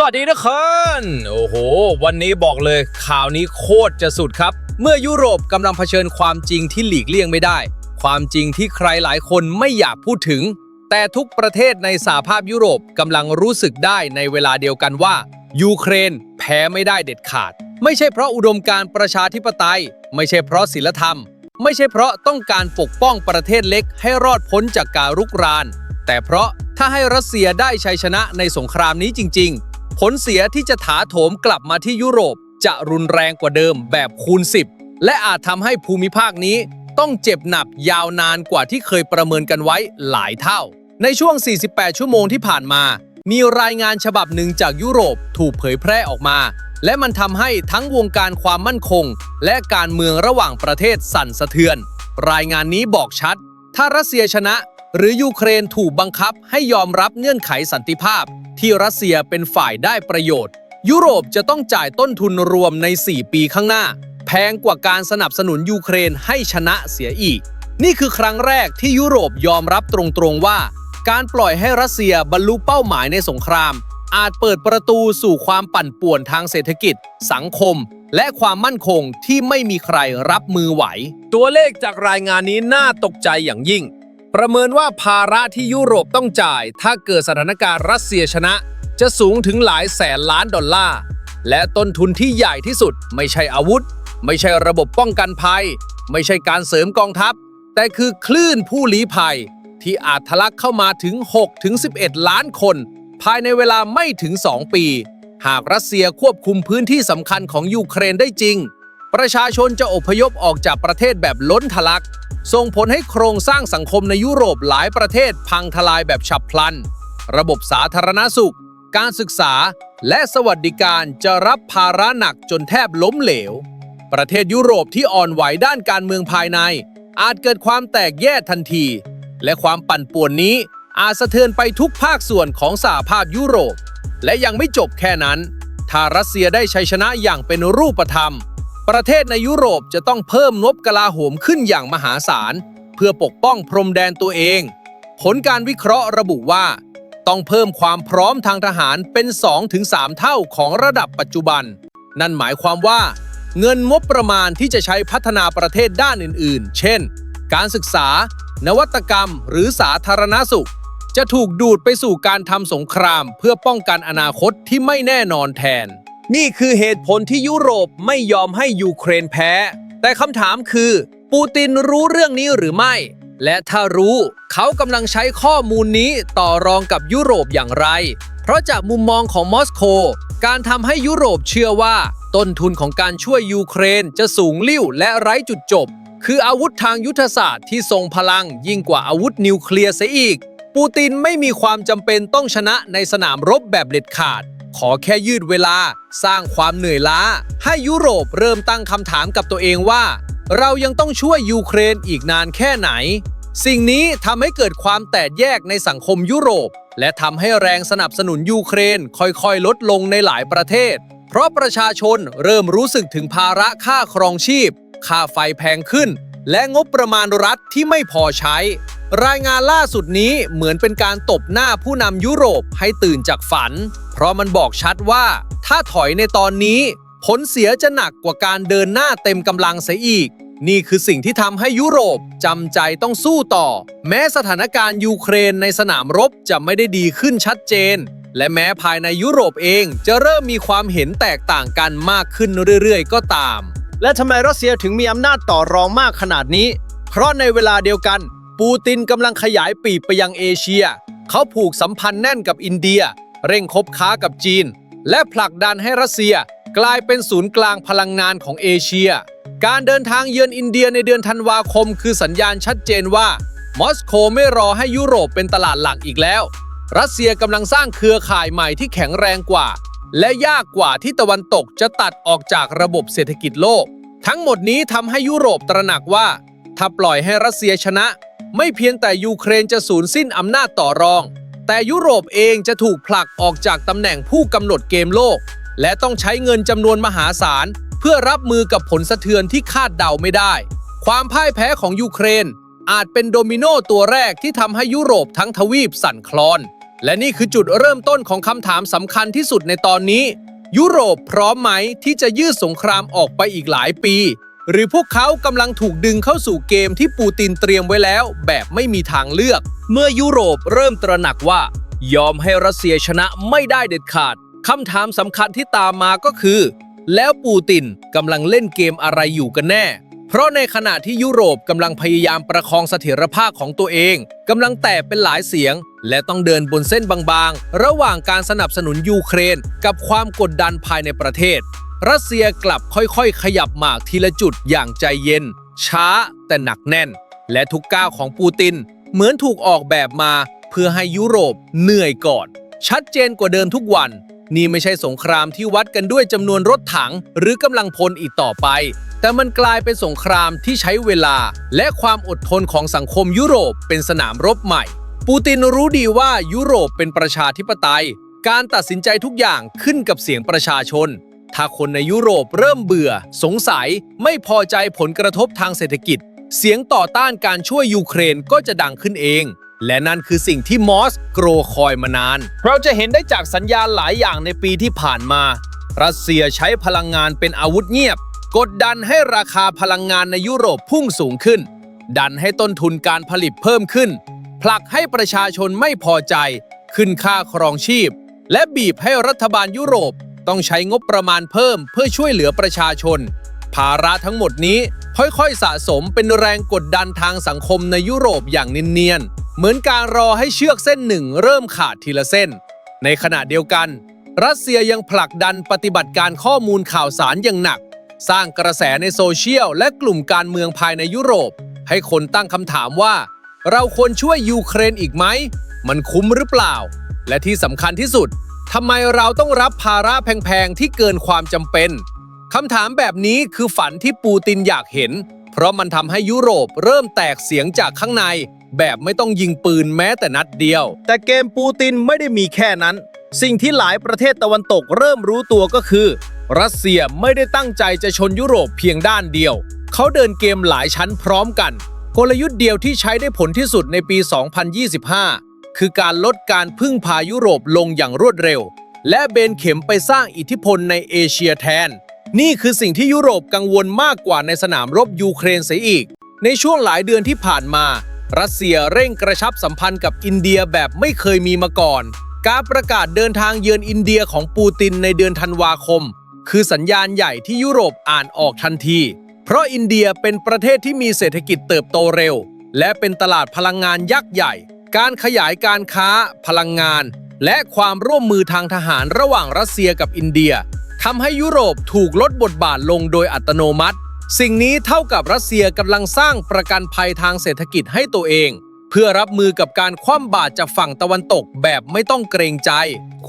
สวัสดีทุกคนโอ้โห วันนี้บอกเลยข่าวนี้โคตรจะสุดครับ เมื่อยุโรปกำลังเผชิญความจริงที่หลีกเลี่ยงไม่ได้ ความจริงที่ใครหลายคนไม่อยากพูดถึง แต่ทุกประเทศในสหภาพยุโรปกำลังรู้สึกได้ในเวลาเดียวกันว่า ยูเครนแพ้ไม่ได้เด็ดขาด ไม่ใช่เพราะอุดมการประชาธิปไตย ไม่ใช่เพราะศีลธรรม ไม่ใช่เพราะต้องการปกป้องประเทศเล็กให้รอดพ้นจากการรุกราน แต่เพราะถ้าให้รัสเซียได้ชัยชนะในสงครามนี้จริง ๆ ผลเสียที่จะถาโถมกลับมาที่ยุโรปจะรุนแรงกว่าเดิมแบบคูณ 10 และอาจทำให้ภูมิภาคนี้ต้องเจ็บหนักยาวนานกว่าที่เคยประเมินกันไว้หลายเท่า ในช่วง 48 ชั่วโมงที่ผ่านมา มีรายงานฉบับหนึ่งจากยุโรปถูกเผยแพร่ออกมา และมันทำให้ทั้งวงการความมั่นคง และการเมืองระหว่างประเทศสั่นสะเทือน รายงานนี้บอกชัด ถ้ารัสเซียชนะ หรือยูเครนถูกบังคับให้ยอมรับเงื่อนไขสันติภาพ ที่รัสเซียเป็นฝ่ายได้ประโยชน์ ยุโรปจะต้องจ่ายต้นทุนรวมใน 4 ปีข้างหน้า แพงกว่าการสนับสนุนยูเครนให้ชนะเสียอีก นี่คือครั้งแรกที่ยุโรปยอมรับตรงๆว่า การปล่อยให้รัสเซียบรรลุเป้าหมายในสงคราม อาจเปิดประตูสู่ความปั่นป่วนทางเศรษฐกิจ สังคม และความมั่นคงที่ไม่มีใครรับมือไหว ตัวเลขจากรายงานนี้น่าตกใจอย่างยิ่ง ประเมินว่าภาระที่ยุโรปต้องจ่าย ถ้าเกิดสถานการณ์รัสเซียชนะ จะสูงถึงหลายแสนล้านดอลลาร์ และต้นทุนที่ใหญ่ที่สุด ไม่ใช่อาวุธ ไม่ใช่ระบบป้องกันภัย ไม่ใช่การเสริมกองทัพ แต่คือคลื่นผู้ลี้ภัย ที่อาจทะลักเข้ามาถึง6ถึง11 ล้านคน ภายในเวลาไม่ถึง 2 ปี หากรัสเซียควบคุมพื้นที่สำคัญของยูเครนได้จริง ประชาชนจะอพยพออกจากประเทศแบบล้นทะลัก ส่งผลให้โครงสร้างสังคมในยุโรปหลายประเทศพังทลายแบบฉับพลัน ระบบสาธารณสุข การศึกษา และสวัสดิการจะรับภาระหนักจนแทบล้มเหลว ประเทศยุโรปที่อ่อนไหวด้านการเมืองภายใน อาจเกิดความแตกแยกทันที และความปั่นป่วนนี้อาจสะเทือนไปทุกภาคส่วนของสหภาพยุโรป และยังไม่จบแค่นั้น ถ้ารัสเซียได้ชัยชนะอย่างเป็นรูปธรรม ประเทศในยุโรปจะต้องเพิ่มงบกลาโหมขึ้นอย่างมหาศาล เพื่อปกป้องพรมแดนตัวเอง ผลการวิเคราะห์ระบุว่า ต้องเพิ่มความพร้อมทางทหารเป็น 2-3 เท่าของระดับปัจจุบัน นั่นหมายความว่า เงินงบประมาณที่จะใช้พัฒนาประเทศด้านอื่น ๆ เช่น การศึกษา นวัตกรรม หรือสาธารณสุข จะถูกดูดไปสู่การทำสงคราม เพื่อป้องกันอนาคตที่ไม่แน่นอนแทน นี่คือเหตุผลที่ยุโรปไม่ยอมให้ยูเครนแพ้ แต่คำถามคือ ปูตินรู้เรื่องนี้หรือไม่ และถ้ารู้เขากำลังใช้ข้อมูลนี้ต่อรองกับยุโรปอย่างไร เพราะจากมุมมองของมอสโกการทำให้ยุโรปเชื่อว่า ต้นทุนของการช่วยยูเครนจะสูงลิ่วและไร้จุดจบ คืออาวุธทางยุทธศาสตร์ที่ทรงพลังยิ่งกว่าอาวุธนิวเคลียร์เสียอีก ปูตินไม่มีความจำเป็นต้องชนะในสนามรบแบบเด็ดขาด ขอแค่ยืดเวลาสร้างความเหนื่อยล้า ให้ยุโรปเริ่มตั้งคำถามกับตัวเองว่า เรายังต้องช่วยยูเครนอีกนานแค่ไหน สิ่งนี้ทำให้เกิดความแตกแยกในสังคมยุโรป และทำให้แรงสนับสนุนยูเครนค่อยๆ ลดลงในหลายประเทศ เพราะประชาชนเริ่มรู้สึกถึงภาระค่าครองชีพ ค่าไฟแพงขึ้น และงบประมาณรัฐที่ไม่พอใช้รายงานล่าสุดนี้เหมือนเป็นการตบหน้าผู้นำยุโรปให้ตื่นจากฝัน เพราะมันบอกชัดว่า ถ้าถอยในตอนนี้ ผลเสียจะหนักกว่าการเดินหน้าเต็มกำลังเสียอีก นี่คือสิ่งที่ทำให้ยุโรปจำใจต้องสู้ต่อ แม้สถานการณ์ยูเครนในสนามรบจะไม่ได้ดีขึ้นชัดเจน และแม้ภายในยุโรปเองจะเริ่มมีความเห็นแตกต่างกันมากขึ้นเรื่อยๆ ก็ตาม และทำไมรัสเซียถึงมีอำนาจต่อรองมากขนาดนี้ เพราะในเวลาเดียวกัน ปูตินกำลังขยายปีกไปยังเอเชีย เขาผูกสัมพันธ์แน่นกับอินเดีย เร่งคบค้ากับจีน และผลักดันให้รัสเซียกลายเป็นศูนย์กลางพลังงานของเอเชีย การเดินทางเยือนอินเดียในเดือนธันวาคม คือสัญญาณชัดเจนว่า มอสโกไม่รอให้ยุโรปเป็นตลาดหลักอีกแล้ว รัสเซียกำลังสร้างเครือข่ายใหม่ที่แข็งแรงกว่า และยากกว่าที่ตะวันตกจะตัดออกจากระบบเศรษฐกิจโลก ทั้งหมดนี้ทำให้ยุโรปตระหนักว่า ถ้าปล่อยให้รัสเซียชนะ ไม่เพียงแต่ยูเครนจะสูญสิ้นอำนาจต่อรอง แต่ยุโรปเองจะถูกผลักออกจากตำแหน่งผู้กำหนดเกมโลก และต้องใช้เงินจำนวนมหาศาล เพื่อรับมือกับผลสะเทือนที่คาดเดาไม่ได้ ความพ่ายแพ้ของยูเครน อาจเป็นโดมิโนตัวแรกที่ทำให้ยุโรปทั้งทวีปสั่นคลอน และนี่คือจุดเริ่มต้นของคำถามสำคัญที่สุดในตอนนี้ ยุโรปพร้อมไหมที่จะยืดสงครามออกไปอีกหลายปี หรือพวกเขากำลังถูกดึงเข้าสู่เกมที่ปูตินเตรียมไว้แล้ว แบบไม่มีทางเลือก เมื่อยุโรปเริ่มตระหนักว่า ยอมให้รัสเซียชนะไม่ได้เด็ดขาดคำถามสำคัญที่ตามมาก็คือ แล้วปูตินกำลังเล่นเกมอะไรอยู่กันแน่ เพราะในขณะที่ยุโรปกำลังพยายามประคองเสถียรภาพของตัวเองกำลังแตกเป็นหลายเสียง และต้องเดินบนเส้นบางๆ ระหว่างการสนับสนุนยูเครน กับความกดดันภายในประเทศ รัสเซียกลับค่อยๆ ขยับหมากทีละจุดอย่างใจเย็น ช้าแต่หนักแน่น และทุกก้าวของปูติน เหมือนถูกออกแบบมาเพื่อให้ยุโรปเหนื่อยก่อน ชัดเจนกว่าเดิมทุกวัน นี่ไม่ใช่สงครามที่วัดกันด้วยจำนวนรถถัง หรือกำลังพลอีกต่อไป แต่มันกลายเป็นสงครามที่ใช้เวลา และความอดทนของสังคมยุโรปเป็นสนามรบใหม่ ปูตินรู้ดีว่ายุโรปเป็นประชาธิปไตย การตัดสินใจทุกอย่างขึ้นกับเสียงประชาชน ถ้าคนในยุโรปเริ่มเบื่อ สงสัย ไม่พอใจผลกระทบทางเศรษฐกิจ เสียงต่อต้านการช่วยยูเครนก็จะดังขึ้นเอง และนั่นคือสิ่งที่มอสโกรคอยมานาน เราจะเห็นได้จากสัญญาณหลายอย่างในปีที่ผ่านมา รัสเซียใช้พลังงานเป็นอาวุธเงียบ กดดันให้ราคาพลังงานในยุโรปพุ่งสูงขึ้น ดันให้ต้นทุนการผลิตเพิ่มขึ้น ผลักให้ประชาชนไม่พอใจ ขึ้นค่าครองชีพ และบีบให้รัฐบาลยุโรป ต้องใช้งบประมาณเพิ่มเพื่อช่วยเหลือประชาชน ภาระทั้งหมดนี้ค่อยๆสะสมเป็นแรงกดดันทางสังคมในยุโรปอย่างเนียนๆ เหมือนการรอให้เชือกเส้นหนึ่งเริ่มขาดทีละเส้น ในขณะเดียวกัน รัสเซียยังผลักดันปฏิบัติการข้อมูลข่าวสารอย่างหนัก สร้างกระแสในโซเชียลและกลุ่มการเมืองภายในยุโรป ให้คนตั้งคำถามว่า เราควรช่วยยูเครนอีกไหม มันคุ้มหรือเปล่า และที่สำคัญที่สุด ทำไมเราต้องรับภาระแพงๆ ที่เกินความจำเป็นคำถามแบบนี้คือฝันที่ปูตินอยากเห็น เพราะมันทำให้ยุโรปเริ่มแตกเสียงจากข้างใน แบบไม่ต้องยิงปืนแม้แต่นัดเดียว แต่เกมปูตินไม่ได้มีแค่นั้น สิ่งที่หลายประเทศตะวันตกเริ่มรู้ตัวก็คือ รัสเซียไม่ได้ตั้งใจจะชนยุโรปเพียงด้านเดียว เขาเดินเกมหลายชั้นพร้อมกัน กลยุทธ์เดียวที่ใช้ได้ผลที่สุดในปี 2025 คือการลดการพึ่งพายุโรปลงอย่างรวดเร็ว และเบนเข็มไปสร้างอิทธิพลในเอเชียแทน นี่คือสิ่งที่ยุโรปกังวลมากกว่าในสนามรบยูเครนเสียอีก ในช่วงหลายเดือนที่ผ่านมา รัสเซียเร่งกระชับสัมพันธ์กับอินเดียแบบไม่เคยมีมาก่อน การประกาศเดินทางเยือนอินเดียของปูตินในเดือนธันวาคม คือสัญญาณใหญ่ที่ยุโรปอ่านออกทันที เพราะอินเดียเป็นประเทศที่มีเศรษฐกิจเติบโตเร็ว และเป็นตลาดพลังงานยักษ์ใหญ่ การขยายการค้า พลังงาน และความร่วมมือทางทหารระหว่างรัสเซียกับอินเดียทำให้ยุโรปถูกลดบทบาทลงโดยอัตโนมัติ สิ่งนี้เท่ากับรัสเซียกำลังสร้างประกันภัยทางเศรษฐกิจให้ตัวเอง เพื่อรับมือกับการคว่ำบาตรจากฝั่งตะวันตกแบบไม่ต้องเกรงใจ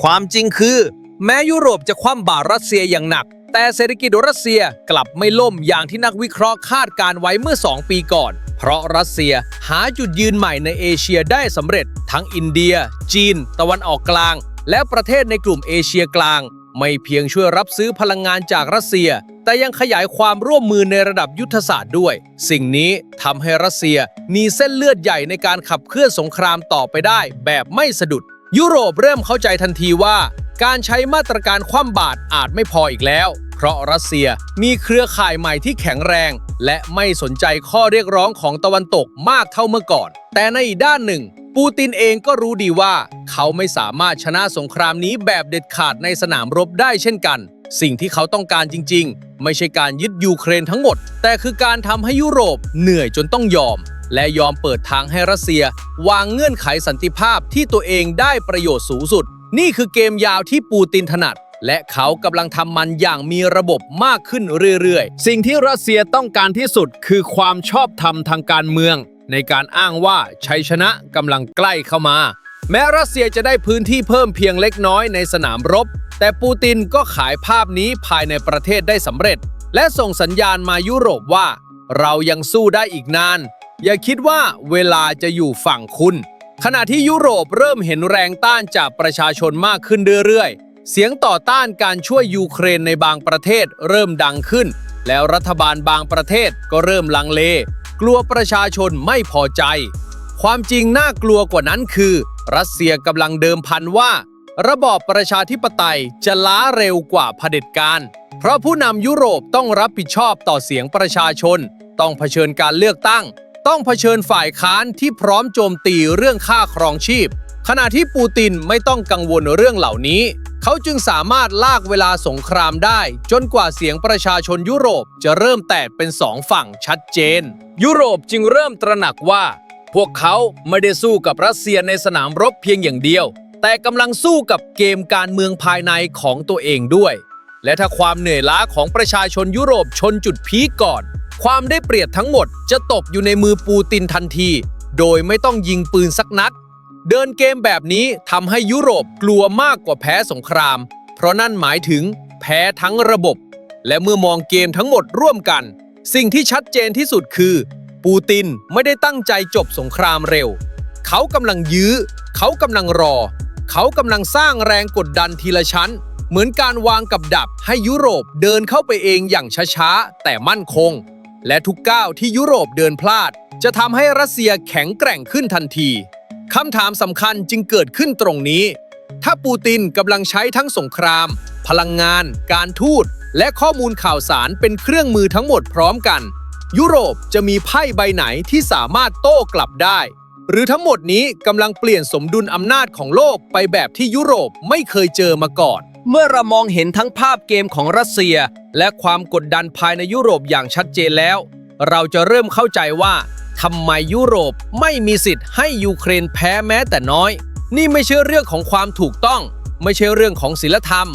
ความจริงคือ แม้ยุโรปจะคว่ำบาตรรัสเซียอย่างหนัก แต่เศรษฐกิจรัสเซียกลับไม่ล่มอย่างที่นักวิเคราะห์คาดการไว้เมื่อ 2 ปีก่อน เพราะรัสเซียหาจุดยืนใหม่ในเอเชียได้สำเร็จ ทั้งอินเดีย จีน ตะวันออกกลาง และประเทศในกลุ่มเอเชียกลาง ไม่เพียงช่วยรับซื้อพลังงานจากรัสเซีย แต่ยังขยายความร่วมมือในระดับยุทธศาสตร์ด้วย สิ่งนี้ทำให้รัสเซียมีเส้นเลือดใหญ่ในการขับเคลื่อนสงครามต่อไปได้ แบบไม่สะดุด ยุโรปเริ่มเข้าใจทันทีว่า การใช้มาตรการคว่ำบาตรอาจไม่พออีกแล้ว เพราะรัสเซียมีเครือข่ายใหม่ที่แข็งแรง และไม่สนใจข้อเรียกร้องของตะวันตกมากเท่าเมื่อก่อน แต่ในอีกด้านหนึ่ง ปูตินเองก็รู้ดีว่า เขาไม่สามารถชนะสงครามนี้แบบเด็ดขาดในสนามรบได้เช่นกัน สิ่งที่เขาต้องการจริง ๆ ไม่ใช่การยึดยูเครนทั้งหมด แต่คือการทำให้ยุโรปเหนื่อยจนต้องยอม และยอมเปิดทางให้รัสเซีย วางเงื่อนไขสันติภาพที่ตัวเองได้ประโยชน์สูงสุด นี่คือเกมยาวที่ปูตินถนัด และเขากำลังทำมันอย่างมีระบบมากขึ้นเรื่อยๆ สิ่งที่รัสเซียต้องการที่สุดคือความชอบธรรมทางการเมือง ในการอ้างว่าชัยชนะกำลังใกล้เข้ามา แม้รัสเซียจะได้พื้นที่เพิ่มเพียงเล็กน้อยในสนามรบ แต่ปูตินก็ขายภาพนี้ภายในประเทศได้สำเร็จ และส่งสัญญาณมายุโรปว่า เรายังสู้ได้อีกนาน อย่าคิดว่าเวลาจะอยู่ฝั่งคุณ ขณะที่ยุโรปเริ่มเห็นแรงต้านจากประชาชนมากขึ้นเรื่อยๆ เสียงต่อต้านการช่วยยูเครนในบางประเทศเริ่มดังขึ้น แล้วรัฐบาลบางประเทศก็เริ่มลังเล กลัวประชาชนไม่พอใจ ความจริงน่ากลัวกว่านั้นคือ รัสเซียกำลังเดิมพันว่า ระบอบประชาธิปไตยจะล้าเร็วกว่าเผด็จการ เพราะผู้นำยุโรปต้องรับผิดชอบต่อเสียงประชาชน ต้องเผชิญการเลือกตั้ง ต้องเผชิญฝ่ายค้านที่พร้อมโจมตีเรื่องค่าครองชีพ ขณะที่ปูตินไม่ต้องกังวลเรื่องเหล่านี้ เขาจึงสามารถลากเวลาสงครามได้ จนกว่าเสียงประชาชนยุโรปจะเริ่มแตกเป็นสองฝั่งชัดเจน ยุโรปจึงเริ่มตระหนักว่า พวกเขาไม่ได้สู้กับรัสเซียในสนามรบเพียงอย่างเดียว แต่กำลังสู้กับเกมการเมืองภายในของตัวเองด้วย และถ้าความเหนื่อยล้าของประชาชนยุโรปชนจุดพีคก่อน ความได้เปรียบทั้งหมดจะตกอยู่ในมือปูตินทันที โดยไม่ต้องยิงปืนสักนัด เดินเกมแบบนี้ทำให้ยุโรปกลัวมากกว่าแพ้สงคราม เพราะนั่นหมายถึงแพ้ทั้งระบบ และเมื่อมองเกมทั้งหมดร่วมกัน สิ่งที่ชัดเจนที่สุดคือ ปูตินไม่ได้ตั้งใจจบสงครามเร็ว เขากำลังยื้อ เขากำลังรอ เขากำลังสร้างแรงกดดันทีละชั้น เหมือนการวางกับดักให้ยุโรปเดินเข้าไปเองอย่างช้าๆแต่มั่นคง และทุกก้าวที่ยุโรปเดินพลาด จะทำให้รัสเซียแข็งแกร่งขึ้นทันที คำถามสำคัญจึงเกิดขึ้นตรงนี้ ถ้าปูตินกำลังใช้ทั้งสงคราม พลังงาน การทูตและข้อมูลข่าวสารเป็นเครื่องมือทั้งหมดพร้อมกัน ยุโรปจะมีไพ่ใบไหนที่สามารถโต้กลับได้ หรือทั้งหมดนี้กำลังเปลี่ยนสมดุลอำนาจของโลกไปแบบที่ยุโรปไม่เคยเจอมาก่อน เมื่อเรามองเห็นทั้งภาพเกมของรัสเซีย และความกดดันภายในยุโรปอย่างชัดเจนแล้ว เราจะเริ่มเข้าใจว่า ทำไมยุโรปไม่มีสิทธิ์ให้ยูเครนแพ้แม้แต่น้อย นี่ไม่ใช่เรื่องของความถูกต้อง ไม่ใช่เรื่องของศีลธรรม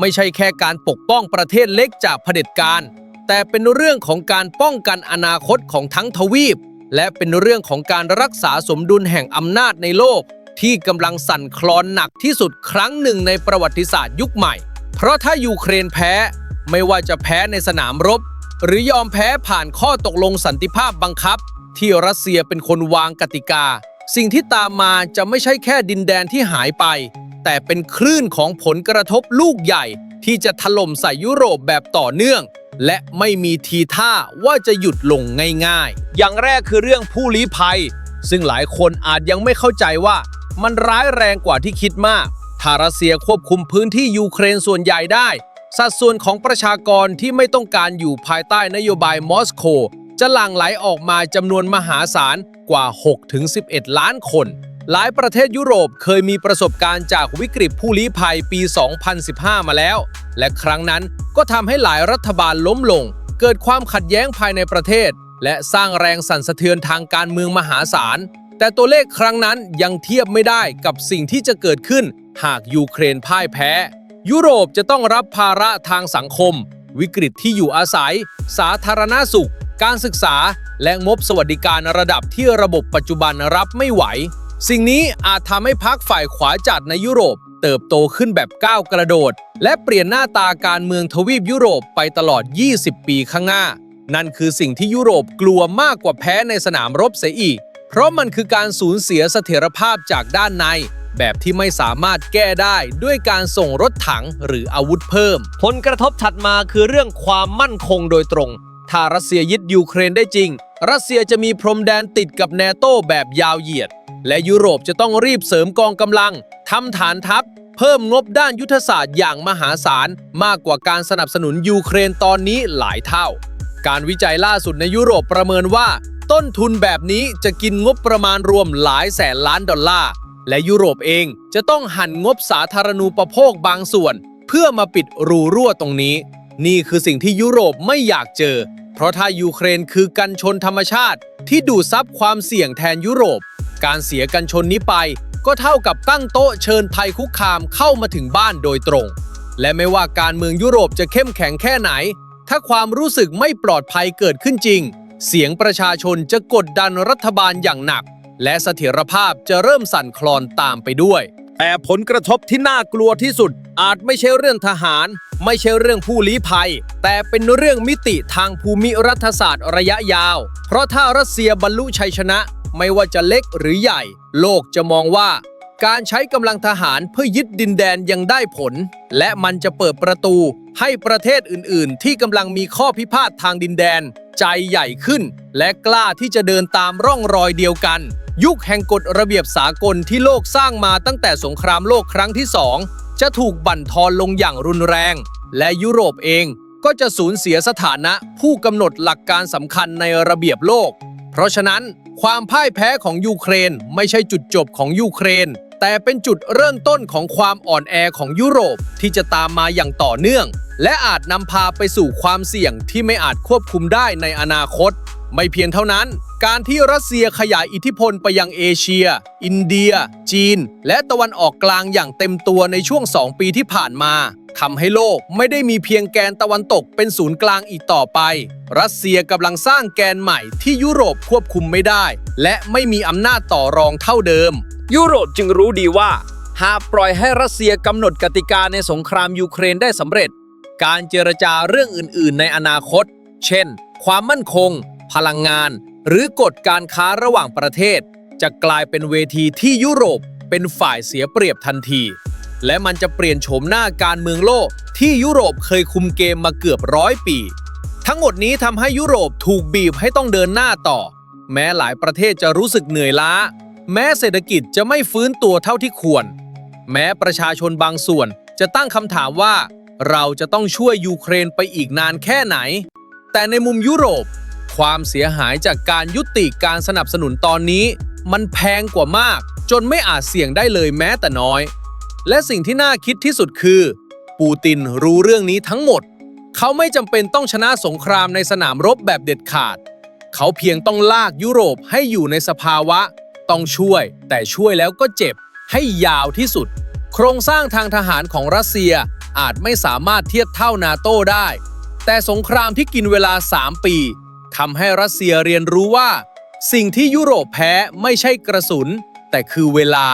ไม่ใช่แค่การปกป้องประเทศเล็กจากเผด็จการ แต่เป็นเรื่องของการป้องกันอนาคตของทั้งทวีป และเป็นเรื่องของการรักษาสมดุลแห่งอำนาจในโลก ที่กำลังสั่นคลอนหนักที่สุดครั้งหนึ่งในประวัติศาสตร์ยุคใหม่ เพราะถ้ายูเครนแพ้ ไม่ว่าจะแพ้ในสนามรบ หรือยอมแพ้ผ่านข้อตกลงสันติภาพบังคับ ที่รัสเซียเป็นคนวางกติกา สิ่งที่ตามมาจะไม่ใช่แค่ดินแดนที่หายไป แต่เป็นคลื่นของผลกระทบลูกใหญ่ ที่จะถล่มใส่ยุโรปแบบต่อเนื่อง และไม่มีทีท่าว่าจะหยุดลงง่ายๆ อย่างแรกคือเรื่องผู้ลี้ภัย ซึ่งหลายคนอาจยังไม่เข้าใจว่ามันร้ายแรงกว่าที่คิดมากถ้ารัสเซียควบคุมพื้นที่ยูเครนส่วนใหญ่ได้ สัดส่วนของประชากรที่ไม่ต้องการอยู่ภายใต้นโยบายมอสโก จะหลั่งไหลออกมาจำนวนมหาศาลกว่า 6-11 ล้านคน หลายประเทศยุโรปเคยมีประสบการณ์จากวิกฤตผู้ลี้ภัยปี 2015 มาแล้ว และครั้งนั้นก็ทำให้หลายรัฐบาลล้มลง เกิดความขัดแย้งภายในประเทศ และสร้างแรงสั่นสะเทือนทางการเมืองมหาศาล แต่ตัวเลขครั้งนั้นยังเทียบไม่ได้กับสิ่งที่จะเกิดขึ้น หากยูเครนพ่ายแพ้ ยุโรปจะต้องรับภาระทางสังคม วิกฤตที่อยู่อาศัย สาธารณสุข การศึกษาและงบสวัสดิการระดับที่ระบบปัจจุบันรับไม่ไหว สิ่งนี้อาจทำให้พรรคฝ่ายขวาจัดในยุโรป เติบโตขึ้นแบบก้าวกระโดด และเปลี่ยนหน้าตาการเมืองทวีปยุโรปไปตลอด 20 ปีข้างหน้า นั่นคือสิ่งที่ยุโรปกลัวมากกว่าแพ้ในสนามรบเสียอีก เพราะมันคือการสูญเสียเสถียรภาพจากด้านในแบบที่ไม่สามารถแก้ได้ด้วยการส่งรถถังหรืออาวุธเพิ่ม ผลกระทบถัดมาคือเรื่องความมั่นคงโดยตรง ถ้ารัสเซียยึดยูเครนได้จริง รัสเซียจะมีพรมแดนติดกับแนโตแบบยาวเหยียด และยุโรปจะต้องรีบเสริมกองกำลังทำฐานทัพ เพิ่มงบด้านยุทธศาสตร์อย่างมหาศาล มากกว่าการสนับสนุนยูเครนตอนนี้หลายเท่า การวิจัยล่าสุดในยุโรปประเมินว่า ต้นทุนแบบนี้จะกินงบประมาณรวมหลายแสนล้านดอลลาร์และยุโรปเองจะต้องหั่นงบสาธารณูปโภคบางส่วน เพื่อมาปิดรูรั่วตรงนี้ นี่คือสิ่งที่ยุโรปไม่อยากเจอ เพราะถ้ายูเครนคือกันชนธรรมชาติ ที่ดูดซับความเสี่ยงแทนยุโรป การเสียกันชนนี้ไป ก็เท่ากับตั้งโต๊ะเชิญภัยคุกคามเข้ามาถึงบ้านโดยตรง และไม่ว่าการเมืองยุโรปจะเข้มแข็งแค่ไหน ถ้าความรู้สึกไม่ปลอดภัยเกิดขึ้นจริง เสียงประชาชนจะกดดันรัฐบาลอย่างหนัก และเสถียรภาพจะเริ่มสั่นคลอนตามไปด้วย แต่ผลกระทบที่น่ากลัวที่สุดอาจไม่ใช่เรื่องทหาร ไม่ใช่เรื่องผู้ลี้ภัย แต่เป็นเรื่องมิติทางภูมิรัฐศาสตร์ระยะยาว เพราะถ้ารัสเซียบรรลุชัยชนะ ไม่ว่าจะเล็กหรือใหญ่ โลกจะมองว่า การใช้กำลังทหารเพื่อยึดดินแดนยังได้ผล และมันจะเปิดประตูให้ประเทศอื่น ๆ ที่กำลังมีข้อพิพาททางดินแดน ใจใหญ่ขึ้น และกล้าที่จะเดินตามร่องรอยเดียวกัน ยุคแห่งกฎระเบียบสากลที่โลกสร้างมาตั้งแต่สงครามโลกครั้งที่สอง จะถูกบั่นทอนลงอย่างรุนแรง และยุโรปเองก็จะสูญเสียสถานะผู้กำหนดหลักการสำคัญในระเบียบโลก เพราะฉะนั้นความพ่ายแพ้ของยูเครนไม่ใช่จุดจบของยูเครน แต่เป็นจุดเริ่มต้นของความอ่อนแอของยุโรปที่จะตามมาอย่างต่อเนื่อง และอาจนำพาไปสู่ความเสี่ยงที่ไม่อาจควบคุมได้ในอนาคต ไม่เพียงเท่านั้น การที่รัสเซียขยายอิทธิพลไปยังเอเชีย อินเดีย จีน และตะวันออกกลางอย่างเต็มตัวในช่วง 2 ปีที่ผ่านมาทำให้โลกไม่ได้มีเพียงแกนตะวันตกเป็นศูนย์กลางอีกต่อไป รัสเซียกำลังสร้างแกนใหม่ที่ยุโรปควบคุมไม่ได้ และไม่มีอำนาจต่อรองเท่าเดิม ยุโรปจึงรู้ดีว่า หากปล่อยให้รัสเซียกำหนดกติกาในสงครามยูเครนได้สำเร็จ การเจรจาเรื่องอื่น ๆ ในอนาคต เช่น ความมั่นคง พลังงาน หรือกฎการค้าระหว่างประเทศ จะกลายเป็นเวทีที่ยุโรปเป็นฝ่ายเสียเปรียบทันที และมันจะเปลี่ยนโฉมหน้าการเมืองโลก ที่ยุโรปเคยคุมเกมมาเกือบร้อยปี ทั้งหมดนี้ทำให้ยุโรปถูกบีบให้ต้องเดินหน้าต่อ แม้หลายประเทศจะรู้สึกเหนื่อยล้า แม้เศรษฐกิจจะไม่ฟื้นตัวเท่าที่ควร แม้ประชาชนบางส่วนจะตั้งคำถามว่า เราจะต้องช่วยยูเครนไปอีกนานแค่ไหน แต่ในมุมยุโรป ความเสียหายจากการยุติการสนับสนุนตอนนี้ มันแพงกว่ามาก จนไม่อาจเสี่ยงได้เลยแม้แต่น้อย และสิ่งที่น่าคิดที่สุดคือ ปูตินรู้เรื่องนี้ทั้งหมด เขาไม่จำเป็นต้องชนะสงครามในสนามรบแบบเด็ดขาด เขาเพียงต้องลากยุโรปให้อยู่ในสภาวะ ต้องช่วย แต่ช่วยแล้วก็เจ็บ ให้ยาวที่สุด โครงสร้างทางทหารของรัสเซียอาจไม่สามารถเทียบเท่านาโต้ได้ แต่สงครามที่กินเวลา 3 ปี ทำให้รัสเซียเรียนรู้ว่า สิ่งที่ยุโรปแพ้ไม่ใช่กระสุน แต่คือเวลา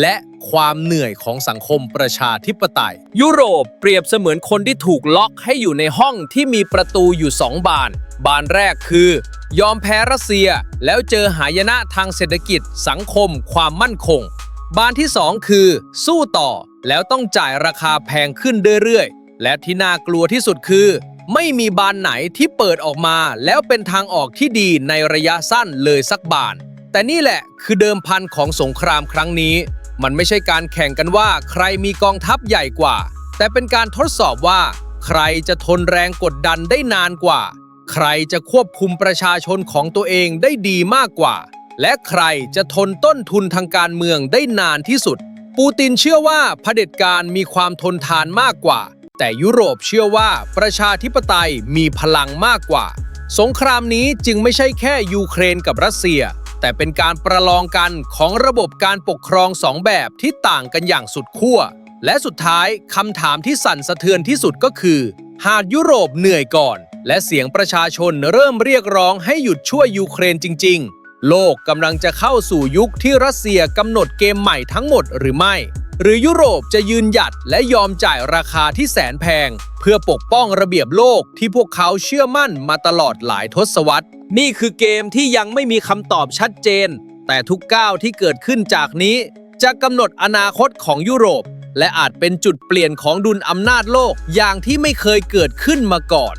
และความเหนื่อยของสังคมประชาธิปไตย ยุโรปเปรียบเสมือนคนที่ถูกล็อกให้อยู่ในห้องที่มีประตูอยู่สองบาน บานแรกคือ ยอมแพ้รัสเซียแล้วเจอหายนะทางเศรษฐกิจ สังคม ความมั่นคง บานที่ 2 คือ สู้ต่อแล้วต้องจ่ายราคาแพงขึ้นเรื่อยๆ และที่น่ากลัวที่สุดคือ ไม่มีบานไหนที่เปิดออกมา แล้วเป็นทางออกที่ดีในระยะสั้นเลยสักบาน แต่นี่แหละคือเดิมพันของสงครามครั้งนี้ มันไม่ใช่การแข่งกันว่าใครมีกองทัพใหญ่กว่า แต่เป็นการทดสอบว่า ใครจะทนแรงกดดันได้นานกว่า ใครจะควบคุมประชาชนของตัวเองได้ดีมากกว่า และใครจะทนต้นทุนทางการเมืองได้นานที่สุด ปูตินเชื่อว่าเผด็จการมีความทนทานมากกว่า แต่ยุโรปเชื่อว่าประชาธิปไตยมีพลังมากกว่า สงครามนี้จึงไม่ใช่แค่ยูเครนกับรัสเซีย แต่เป็นการประลองกันของระบบการปกครองสองแบบที่ต่างกันอย่างสุดขั้ว และสุดท้ายคำถามที่สั่นสะเทือนที่สุดก็คือ หากยุโรปเหนื่อยก่อน และเสียงประชาชนเริ่มเรียกร้องให้หยุดช่วยยูเครนจริง ๆ โลกกำลังจะเข้าสู่ยุคที่รัสเซียกำหนดเกมใหม่ทั้งหมดหรือไม่ หรือยุโรปจะยืนหยัดและยอมจ่ายราคาที่แสนแพง เพื่อปกป้องระเบียบโลกที่พวกเขาเชื่อมั่นมาตลอดหลายทศวรรษ นี่คือเกมที่ยังไม่มีคำตอบชัดเจน แต่ทุกก้าวที่เกิดขึ้นจากนี้ จะกำหนดอนาคตของยุโรป และอาจเป็นจุดเปลี่ยนของดุลอำนาจโลกอย่างที่ไม่เคยเกิดขึ้นมาก่อน